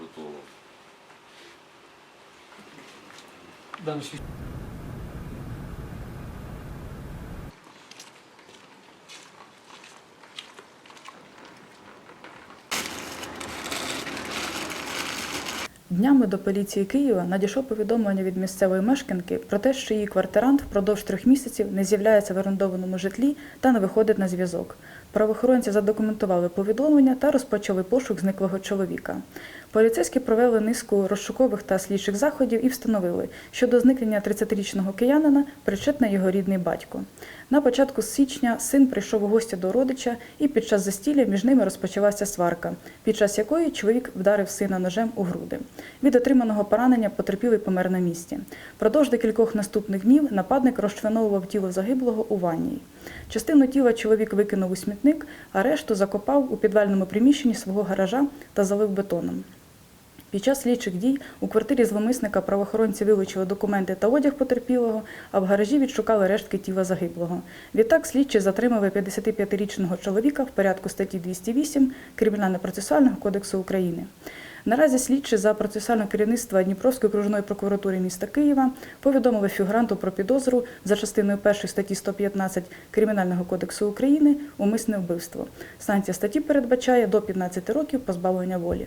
готово. Днями до поліції Києва надійшло повідомлення від місцевої мешканки про те, що її квартирант впродовж трьох місяців не з'являється в орендованому житлі та не виходить на зв'язок. Правоохоронці задокументували повідомлення та розпочали пошук зниклого чоловіка. Поліцейські провели низку розшукових та слідчих заходів і встановили, що до зникнення 30-річного киянина причетний його рідний батько. На початку січня син прийшов у гості до родича, і під час застілля між ними розпочалася сварка, під час якої чоловік вдарив сина ножем у груди. Від отриманого поранення потерпілий помер на місці. Продовж декількох наступних днів нападник розчленовував тіло загиблого у ванній. Частину тіла чоловік викинув у смітник, а решту закопав у підвальному приміщенні свого гаража та залив бетоном. Під час слідчих дій у квартирі зловмисника правоохоронці вилучили документи та одяг потерпілого, а в гаражі відшукали рештки тіла загиблого. Відтак слідчі затримали 55-річного чоловіка в порядку статті 208 Кримінально-процесуального кодексу України. Наразі слідчі за процесуального керівництва Дніпровської окружної прокуратури міста Києва повідомили фігуранту про підозру за частиною 1 статті 115 Кримінального кодексу України умисне вбивство. Санкція статті передбачає до 15 років позбавлення волі.